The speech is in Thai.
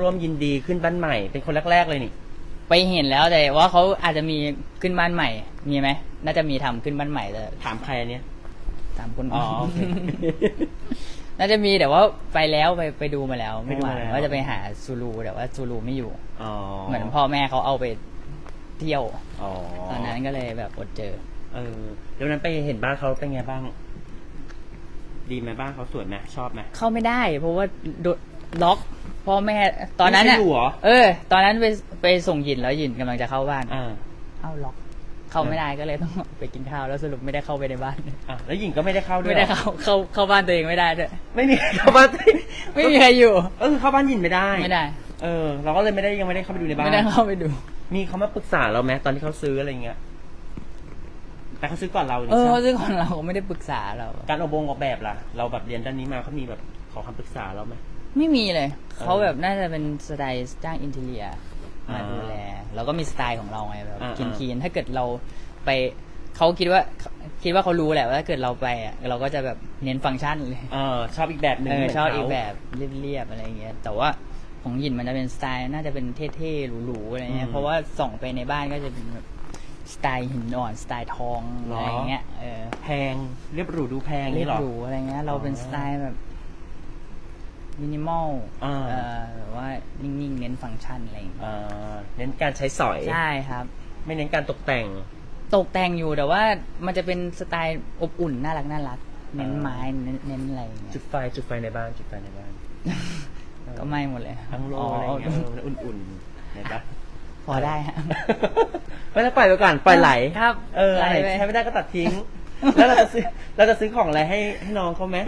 ร่วมยินดีขึ้นบ้านใหม่ เป็นคนแรกๆเลยนี่ ไปเห็นแล้วแต่ว่าเขาอาจจะมีขึ้นบ้านใหม่ มีไหมน่าจะมีทำขึ้นบ้านใหม่แต่ถามใครอันเนี้ย ตามคนอ๋อโอเค น่าจะมีแต่ว่าไปแล้วไปไปดูมาแล้วไปเมื่อดูวามานแล้ว ว่าจะไปหาซูรูแต่ว่าซูรูไม่อยู่ อ๋อเหมือนพ่อแม่เขาเอาไปเที่ยว อ๋อตอนนั้นก็เลยแบบอดเจอ เออเดี๋ยวนั้นไปเห็นบ้านเขาเป็นไงบ้าง ดีไหมบ้านเขาสวยไหมชอบไหมเข้าไม่ได้ เพราะว่าโดนล็อก พ่อแม่ตอนนั้นไม่อะใช่อยู่เหรอ เออ ตอนนั้นไปไปส่งหยินแล้วหยินกำลังจะเข้าบ้านอ่าเอ้าล็อก เข้าไม่ได้ก็เลยต้องไปกินข้าวแล้วสรุปไม่ได้เข้าไปในบ้าน อะแล้วหญิงก็ไม่ได้เข้าด้วยไม่ได้หรอเข้าเข้าเข้าบ้านตัวเองไม่ได้ด้วยไม่มีใครเข้าบ้านไม่มีใครอยู่เออเข้าบ้านหญิงไม่ได้ไม่ได้ เออ เราก็เลยไม่ได้ยังไม่ได้เข้าไปดูในบ้านไม่ได้เข้าไปดู มีเขามาปรึกษาเราไหมตอนที่เขาซื้ออะไรเงี้ย แต่เขาซื้อก่อนเรานี่เออใช่ไหมซึ่งของเราไม่ได้ปรึกษาเรา การออกบงออกแบบล่ะ เราแบบเรียนด้านนี้มาเขามีแบบขอคำปรึกษาเราไหม ไม่มีเลยเออเขาแบบน่าจะเป็นสไตล์จ้างอินเทเลียมาอ่าดูแลเราก็มีสไตล์ของเราไงแบบอ่ากินอ่าคีนถ้าเกิดเราไปเขาคิดว่าคิดว่าเขารู้แหละว่าถ้าเกิดเราไปอะเราก็จะแบบเน้นฟังก์ชันเลยเออชอบอีกแบบหนึ่งเออเหมืนชอบเขาอีกแบบเรียบๆอะไรเงี้ย แต่ว่าของหยินมันจะเป็นสไตล์น่าจะเป็นเท่ๆหรูๆอะไรเงี้ยเพราะว่าส่องไปในบ้านก็จะเป็นแบบสไตล์หินอ่อนสไตล์ทองอะไรเงี้ยเออแพงเรียบหรูดูแพงเรียนี่บหรอหรูอะไรเงี้ยเราเป็นอ๋อสไตล์แบบ มินิมอลอ่าเอ่อแบบว่านิ่งๆ เน้นฟังก์ชันอะไรอย่างเงี้ยเออเน้นการใช้สอย ใช่ครับ ไม่เน้นการตกแต่ง ตกแต่งอยู่แต่ว่ามันจะเป็นสไตล์อบอุ่นน่ารักน่ารัก เน้นอ่าไม้เน้นเน้นอะไรอย่างเงี้ยจุดไฟจุดไฟในบ้านจุดไฟในบ้านก็ไหม่หมดเลยทั้งโลกอะไรเงี้ยเออมันอุ่นๆเห็นปะ พอได้ฮะ ไม่ต้องปล่อยไปก่อนปล่อยไหลครับเอออะไรไหลไป ใช้ไม่ได้ก็ตัดทิ้ง แล้วเราจะซื้อเราจะซื้อของอะไรให้ให้น้องเขาไหม